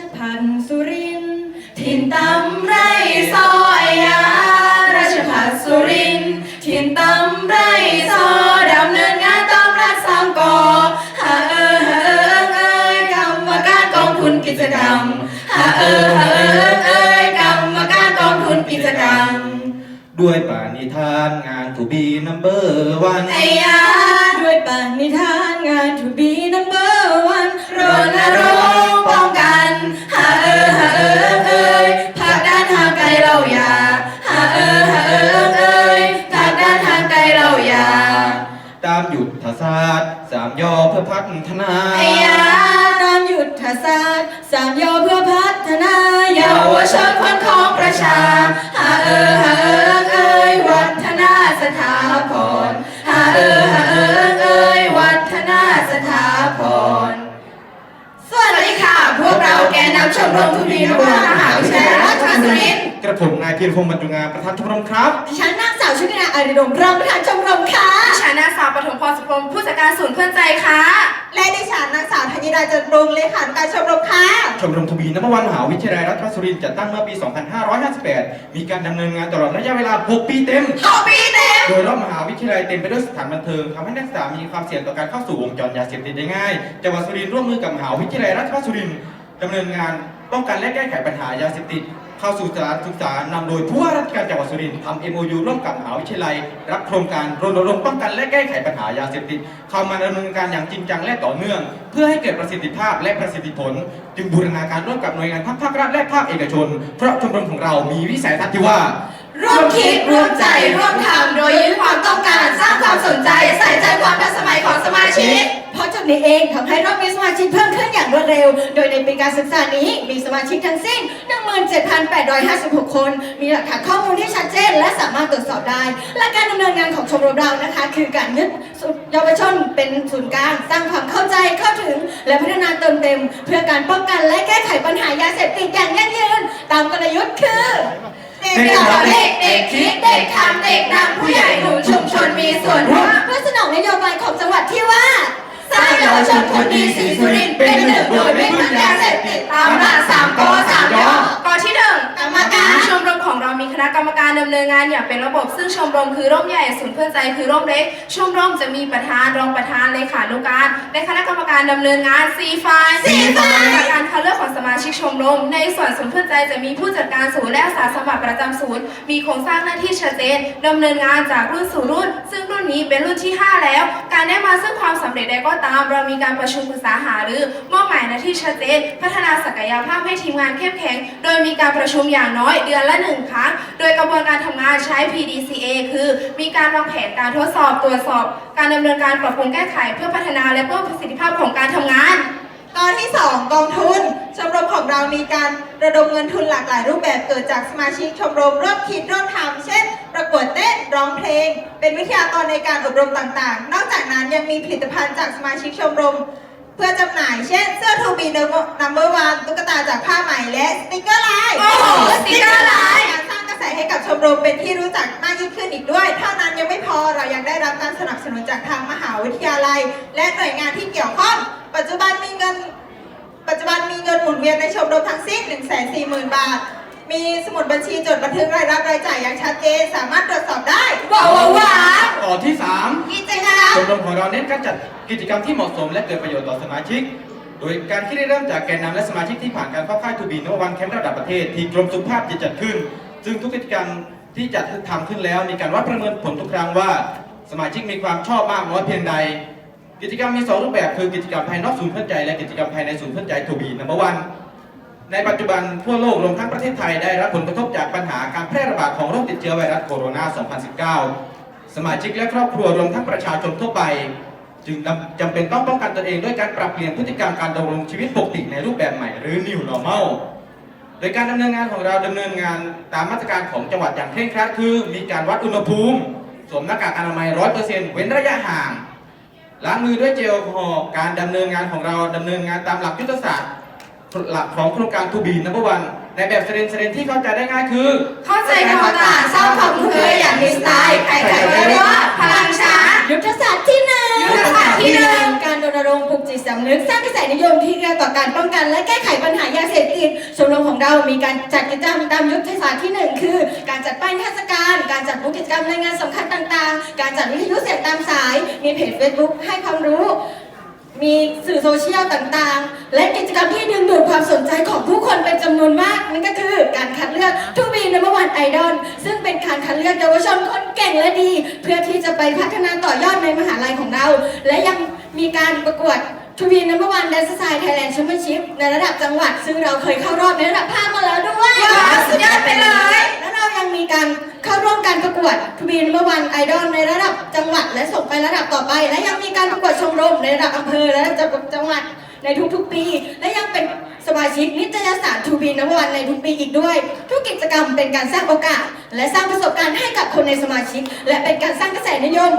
ชพันธ์สุรินทร์ถิ่นตำไรซอยยาราชพัฒสุรินทร์ถิ่นตำไรซอดำเนินงานตามรัฐสามกอหาเออหาเออเอ้ยกรรมการกองทุนกิจกรรมหาเออหาเออเอ้ยกรรมการกองทุนกิจกรรม ด้วยป่านิทานงานทูบีนัมเบอร์วันไอ้ยาด้วยปานนิทานงาน To be ศาสตร์สามยอเพื่อพัฒนาไอ้ยาตามยุทธศาสตร์สามยอเพื่อพัฒนาเยาวชนคนของประชา หาเออหาเออเอ้ยวัฒนาสถาพรหาเออหาเออเอ้ยวัฒนาสถาพรสวัสดีค่ะ พวกเราแกนนำชมรมทุนดีนวัฒมหาวิทยาลัยราชภัฏสุรินทร์กระผมนายเพียรพงษ์บรรจุงานประธานชมรมครับ ดิฉันนางสาวชุตินาอาริดมรองประธานชมรมค่ะ ดิฉันนางสาวปฐมพรสุพรมผู้จัดการศูนย์เพื่อนใจค่ะ และดิฉันนางสาวธัญดาจันทร์ปรุงเลขาธิการชมรมค่ะ ชมรมทูบีนัมเบอร์วันมหาวิทยาลัยรัฐสุรินทร์จัดตั้งเมื่อปี 2558 มีการดำเนินงานตลอดระยะเวลา 6 ปีเต็มขอปีเต็ม โดยรอบมหาวิทยาลัยเต็มไปด้วยสถานบันเทิงทำให้นักศึกษามีความเสี่ยงต่อการเข้าสู่วงจรยาเสพติดได้ง่ายจังหวัดสุรินทร์ร่วมมือกับมหาวิทยาลัยราชภัฏสุรินทร์ดำเนินงานป้องกันและแก้ไขปัญหายาเสพติด เข้าสู่สถานศึกษานำโดยผู้ว่าราชการจังหวัดสุรินทร์ทำ MOU ร่วมกับมหาวิทยาลัย รับโครงการรณรงค์ป้องกันและแก้ไขปัญหายาเสพติดเข้ามาดำเนินการอย่างจริงจังและต่อเนื่อง เพื่อให้เกิดประสิทธิภาพและประสิทธิผล จึงบูรณาการร่วมกับหน่วยงานทั้งภาครัฐและภาคเอกชน เพราะชมรมของเรามีวิสัยทัศน์ที่ว่าร่วมคิดร่วมใจร่วมทำโดยยึดความต้องการสร้างความสนใจ ใส่ใจความทันสมัยของสมาชิก จุดนี้เองทำให้เรามีสมาชิกเพิ่มขึ้นอย่างรวดเร็ว โดยในปีการศึกษานี้มีสมาชิกทั้งสิ้น 17,856 คน มีหลักฐานข้อมูลที่ชัดเจน และสามารถตรวจสอบได้ และการดำเนินงานของชมรมเรานะคะ คือการยึดเยาวชนเป็นศูนย์กลางสร้างความเข้าใจเข้าถึง และพัฒนาเติมเต็ม เพื่อการป้องกันและแก้ไขปัญหายาเสพติดอย่างยั่งยืน ตามกลยุทธ์คือเด็กเด็กเด็กเด็กคิดเด็กทำเด็กนำผู้ใหญ่หนุนชุมชนมีส่วนร่วมเพื่อสนองนโยบายของจังหวัดที่ว่า สร้างเยาวชนคนดีสีสุรินทร์เป็นหนึ่งโดยไม่พึ่งแก้ นินงานอย่างเป็นระบบซึ่งชมรมคือร่มใหญ่ศูนย์เพื่อนใจคือร่มเล็กชมรมจะมีประธานรองประธานเลขานุการและคณะกรรมการดำเนินงานสี่ฝ่ายสี่ฝ่ายจากการคัดเลือกของสมาชิกชมรม ในส่วนศูนย์เพื่อนใจจะมีผู้จัดการศูนย์และอาสาสมัครประจำศูนย์ มีโครงสร้างหน้าที่ชัดเจนดำเนินงานจากรุ่นสู่รุ่น ซึ่งรุ่นนี้เป็นรุ่นที่ 5 แล้ว การได้มาซึ่งความสำเร็จใดก็ตาม เรามีการประชุมปรึกษาหารือมอบหมายหน้าที่ชัดเจนพัฒนาศักยภาพให้ทีมงานเข้มแข็ง โดยมีการประชุมอย่างน้อยเดือนละหนึ่งครั้งโดยกระบวนการทำงานใช้ PDCA คือ มีการวางแผนการทดสอบตรวจสอบ การดำเนินการปรับปรุงแก้ไขเพื่อพัฒนาและเพิ่มประสิทธิภาพของการทำงาน ตอนที่ 2 กองทุน ชมรมของเรามีการระดมเงินทุนหลากหลายรูปแบบเกิดจากสมาชิกชมรมร่วมคิดร่วมทำเช่น ประกวดเต้นร้องเพลง เป็นวิทยากรในการอบรมต่างๆ นอกจากนั้นยังมีผลิตภัณฑ์จากสมาชิกชมรมเพื่อจำหน่ายเช่นเสื้อทูบีนัมเบอร์วันตุ๊กตาจากผ้าไหมและสติกเกอร์ลายโอ้โหสติ๊กเกอร์ลาย การสร้างกระแสให้กับชมรมเป็นที่รู้จักมากยิ่งขึ้นอีกด้วย เท่านั้นยังไม่พอเรายังได้รับการสนับสนุนจากทางมหาวิทยาลัย และหน่วยงานที่เกี่ยวข้อง ปัจจุบันมีเงิน ปัจจุบันมีเงินหมุนเวียนในชมรมทั้งสิ้น 1 4 0 0 0 0 บาท มีสมุดบัญชีจดบันทึกรายรับรายจ่ายอย่างชัดเจนสามารถตรวจสอบได้ว้าวว้าวว้าวต่อที่กิจกรรม3ชมรมของเราเน้นการจัดกิจกรรมที่เหมาะสม และเกิดประโยชน์ต่อสมาชิกโดยการที่ได้เริ่มจากแกนนำและสมาชิกที่ผ่านการเข้าค่ายทูบีนวันแคมป์ระดับประเทศ ที่กรมสุขภาพจะจัดขึ้น ซึ่งทุกกิจกรรมที่จัดทำขึ้นแล้ว มีการวัดประเมินผลทุกครั้งว่า สมาชิกมีความชอบมากน้อยเพียงใด กิจกรรมมีสองรูปแบบคือกิจกรรมภายนอกศูนย์เพื่อนใจและกิจกรรมภายในศูนย์เพื่อนใจทูบีนัมเบอร์วันในปัจจุบันทั่วโลกรวมทั้งประเทศไทยได้รับผลกระทบจากปัญหาการแพร่ระบาดของโรคติดเชื้อไวรัสโคโรนา 2019 สมาชิกและครอบครัวรวมทั้งประชาชนทั่วไป จึงจำเป็นต้องป้องกันตนเองด้วยการปรับเปลี่ยนพฤติกรรมการดำรงชีวิตปกติในรูปแบบใหม่หรือ New Normal โดยการดำเนินงานของเราดำเนินงานตามมาตรการของจังหวัดอย่างเคร่งครัดคือ มีการวัดอุณหภูมิสวมหน้ากากอนามัย100%เปอร์เซ็นต์เว้นระยะห่างล้างมือด้วยเจลแอลกอฮอล์การดำเนินงานของเราดำเนินงานตามหลักยุทธศาสตร์หลักของโครงการทูบีนับอร์วันในแบบเสเรนเสเรนที่เข้าใจได้ง่ายคือ เข้าใจความต่างสร้างความคุ้นเคยอย่างมีสไตล์ใครๆก็เรียกว่าพลังช้างยุทธศาสตร์ที่หนึ่ง ที่หนึ่งการรณรงค์ปลุกจิตสำนึกสร้างกระแสนิยมที่เกี่ยวต่อการป้องกัน และแก้ไขปัญหายาเสพติดชมรมของเรามีการจัดกิจกรรมตามยุทธศาสตร์ที่หนึ่งคือ การจัดป้ายเทศกาลการจัดบูธกิจกรรมรายงานสำคัญต่างๆ การจัดวิทยุเสียงตามสาย มีเพจเฟซบุ๊กให้ความรู้ มีสื่อโซเชียลต่างๆ และกิจกรรมที่ดึงดูดความสนใจของผู้คนเป็นจำนวนมาก นั่นก็คือการคัดเลือกทูบีนัมวันไอดอลซึ่งเป็นการคัดเลือกเยาวชนคนเก่งและดี เพื่อที่จะไปพัฒนาต่อยอดในมหาลัยของเรา และยังมีการประกวดทูบีนัมวันแดนซ์ไซด์ไทยแลนด์แชมเปี้ยนชิพในระดับจังหวัด ซึ่งเราเคยเข้ารอบในระดับภาคมาแล้วด้วยว้าวสุดยอดไปเลย ยังมีการเข้าร่วมการประกวดทูบีนเมื่อวันไอดอลในระดับจังหวัดและส่งไประดับต่อไป และยังมีการประกวดชมรมในระดับอำเภอและระดับจังหวัดในทุกๆปี และยังเป็นสมาชิกนิตยสารทูบีนัมวันในทุกปีอีกด้วย ทุกกิจกรรมเป็นการสร้างโอกาส และสร้างประสบการณ์ให้กับคนในสมาชิก และเป็นการสร้างกระแสนิยม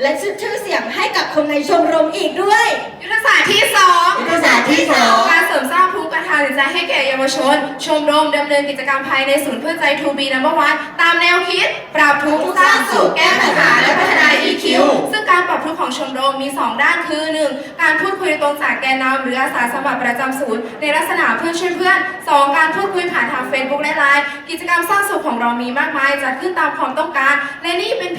และชื่อเสียงให้กับคนในชมรมอีกด้วย ยุทธศาสตร์ที่สองยุทธศาสตร์ที่สองการเสริมสร้างภูมิปัญญาจิตใจให้แก่เยาวชน ชมรมดำเนินกิจกรรมภายในศูนย์เพื่อใจทูบีนัมเบอร์วันตามแนวคิด ปรับทุกข์สร้างสุขแก้ปัญหาและพัฒนา EQ ซึ่งการปรับทุกข์ของชมรมมี 2 ด้านคือ 1. การพูดคุยตรงจากแกนนำหรืออาสาสมัครประจำศูนย์ ในลักษณะเพื่อนช่วยเพื่อน 2. การพูดคุยผ่านทาง Facebook และไลน์กิจกรรมสร้างสุขของเรามีมากมายจัดขึ้นตามความต้องการและนี่เป็นเ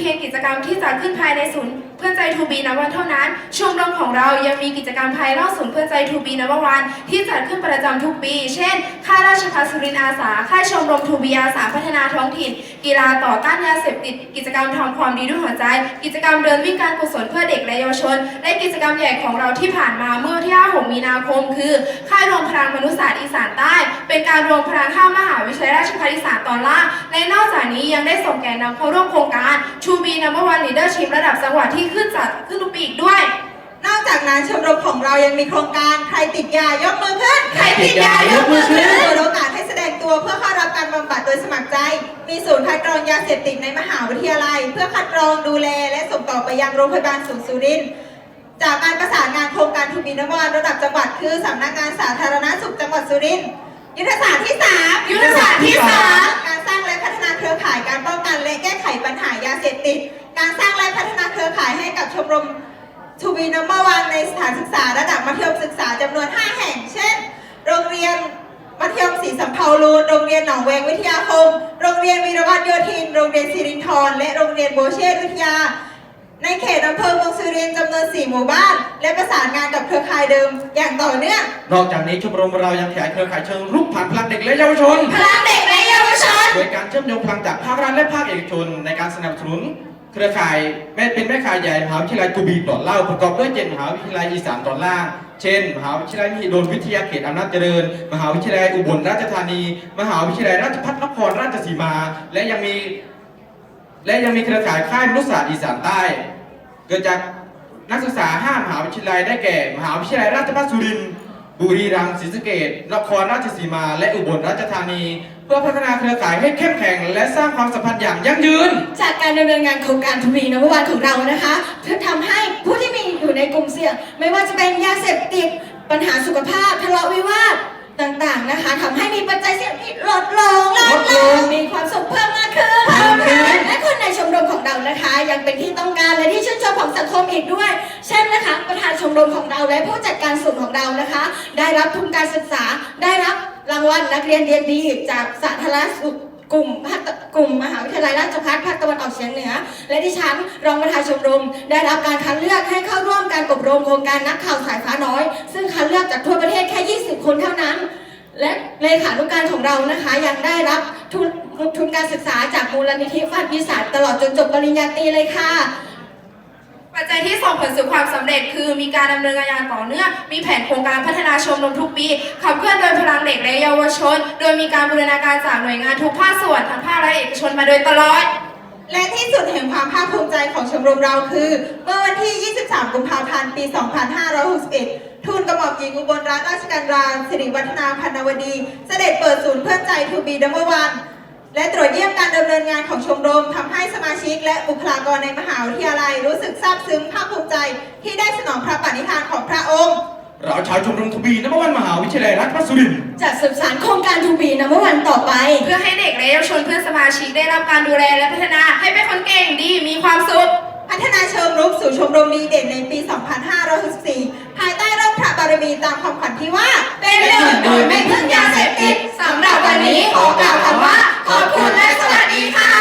พียงกิจกรรมที่จัดขึ้นภายในศูนย์เพื่อนใจทูบีนวันเท่านั้น ชมรมของเรายังมีกิจกรรมภายนอกศูนย์เพื่อนใจทูบีนวันที่จัดขึ้นประจำทุกปี เช่น ค่ายราชภัสุรินอาสา ค่ายชมรมทูบีอาสาพัฒนาท้องถิ่น กีฬาต่อต้านยาเสพติด กิจกรรมทำความดีด้วยหัวใจ กิจกรรมเดินวิ่งการกุศลเพื่อเด็กและเยาวชน และกิจกรรมใหญ่ของเราที่ผ่านมาเมื่อวันที่5 6มีนาคม คือค่ายรวมพลังมนุษยศาสตร์อีสานใต้ เป็นการรวมพลังข้ามมหาวิทยาลัยราชภัฏอีสานตอนล่างและนอกจากนี้ยังได้ส่งแกนนำเข้าร่วมโครงการ To be number one leadership ระดับจังหวัดที่ขึ้นจัดขึ้นทุกปีอีกด้วย นอกจากนั้นชมรมของเรายังมีโครงการใครติดยายกมือขึ้นใครติดยายกมือขึ้นเปิดโอกาสให้แสดงตัวเพื่อเข้ารับการ บำบัดโดยสมัครใจ มีศูนย์คัดกรองยาเสพติดในมหาวิทยาลัย เพื่อคัดกรองดูแล และส่งต่อไปยังโรงพยาบาลศูนย์สุรินทร์จากการประสานงานโครงการทูบีนวันระดับจังหวัดคือสำนักงานสาธารณสุขจังหวัดสุรินทร์ยุทธศาสตร์ที่สามยุทธศาสตร์ที่สามการสร้างและพัฒนาเครือข่ายการป้องกันและแก้ไขปัญหายาเสพติด การสร้างและพัฒนาเครือข่ายให้กับชมรมทูบีนัมเบอร์วันในสถานศึกษาระดับมัธยมศึกษาจำนวน 5 แห่ง เช่น โรงเรียน มัธยมศรีสัมเภาลูนโรงเรียนหนองแวงวิทยาคม โรงเรียนวีรวัตโยธิน โรงเรียนสิรินทรและโรงเรียนโบเชตวิทยา ในเขตอำเภอเมืองสุรินทร์จำนวน 4 หมู่บ้าน และประสานงานกับเครือข่ายเดิม อย่างต่อเนื่องนอกจากนี้ชมรมเรายังขยายเครือข่ายเชิงรุกผ่านพลังเด็กและเยาวชน พลังเด็กและเยาวชน โดยการเชื่อมโยงพลังจากภาครัฐและภาคเอกชน ในการสนับสนุน เครือข่ายแม่เป็นแม่ข่ายใหญ่มหาวิทยาลัยกูบีต่อเล่าประกอบด้วยเจ็ดมหาวิทยาลัยอีสานตอนล่าง เช่น มหาวิทยาลัยมหิดลวิทยาเขตอำนาจเจริญ มหาวิทยาลัยอุบลราชธานี มหาวิทยาลัยราชภัฏนครราชสีมา และยังมีและยังมีเครือข่ายค่ายมนุษยศาสตร์อีสานใต้ เกิดจากนักศึกษา5มหาวิทยาลัยได้แก่ มหาวิทยาลัยราชภัฏสุรินทร์บุรีรัมย์ศรีสะเกษนครราชสีมา และอุบลราชธานี เพื่อพัฒนาเครือข่ายให้เข้มแข็ง และสร้างความสัมพันธ์อย่างยั่งยืน จากการดำเนินงานโครงการทูบีนวันของเรานะคะเพื่อทำให้ผู้ อยู่ในกลุ่มเสี่ยง ไม่ว่าจะเป็นยาเสพติด ปัญหาสุขภาพทะเลาะวิวาทต่างๆนะคะทำให้มีปัจจัยเสี่ยงที่ลดลงลดลงมีความสุขเพิ่มมากขึ้นเพิ่มขึ้นและคนในชมรมของเรานะคะ ยังเป็นที่ต้องการและที่ชื่นชอบของสังคมอีกด้วย เช่นนะคะประธานชมรมของเราและผู้จัดการศูนย์ของเรานะคะ ได้รับทุนการศึกษาได้รับรางวัลนักเรียนเรียนดีจากสาธารณสุข กลุ่มภาคกลุ่มมหาวิทยาลัยราชภัฏภาคตะวันออกเฉียงเหนือ และดิฉันรองประธานชมรม ได้รับการคัดเลือกให้เข้าร่วมการอบรมโครงการนักข่าวสายฟ้าน้อย ซึ่งคัดเลือกจากทั่วประเทศแค่ 20 คนเท่านั้น และเลขานุการของเรานะคะยังได้รับทุนทุนการศึกษาจากมูลนิธิฟันพิสารตลอดจนจบปริญญาตรีเลยค่ะ ปัจจัยที่ส่งผลสู่ความสำเร็จ คือมีการดำเนินงานอย่างต่อเนื่อง มีแผนโครงการพัฒนาชมรมทุกปีขับเคลื่อนโดยพลังเด็กและเยาวชน โดยมีการบูรณาการจากหน่วยงานทุกภาคส่วนทั้งภาคและเอกชนมาโดยตลอดและที่สุดแห่งความภาคภูมิใจของชมรมเราคือ เมื่อวันที่ 23 กุมภาพันธ์ ปี 2561 ทูลกระหม่อมหญิงอุบลรัตนราชการราสิริวัฒนาพันวดี เสด็จเปิดศูนย์เพื่อนใจทูบีดัมเบอร์วัน และตรวจเยี่ยมการดำเนินงานของชมรม ทำให้สมาชิก และบุคลากรในมหาวิทยาลัย รู้สึกซาบซึ้งภาคภูมิใจที่ได้สนองพระปณิธานของพระองค์เราชาวชมรมทูบีนัมวันมหาวิทยาลัยรัฐพระสุรินจัดสืบสานโครงการทูบีนัมวันต่อไป เพื่อให้เด็กและเยาวชนเพื่อนสมาชิกได้รับการดูแลและพัฒนาให้เป็นคนเก่งดีมีความสุขพัฒนาเชิงรุกสู่ชมรมดีเด่นในปี 2564ภายใต้ร่มพระบารมีตามคำามขวัญที่ว่า เป็นเนึ่โดยไม่พึ่งยาเสพติดสำหรับวันนี้ขอกล่าวคำว่า ขอบคุณและสวัสดีค่ะ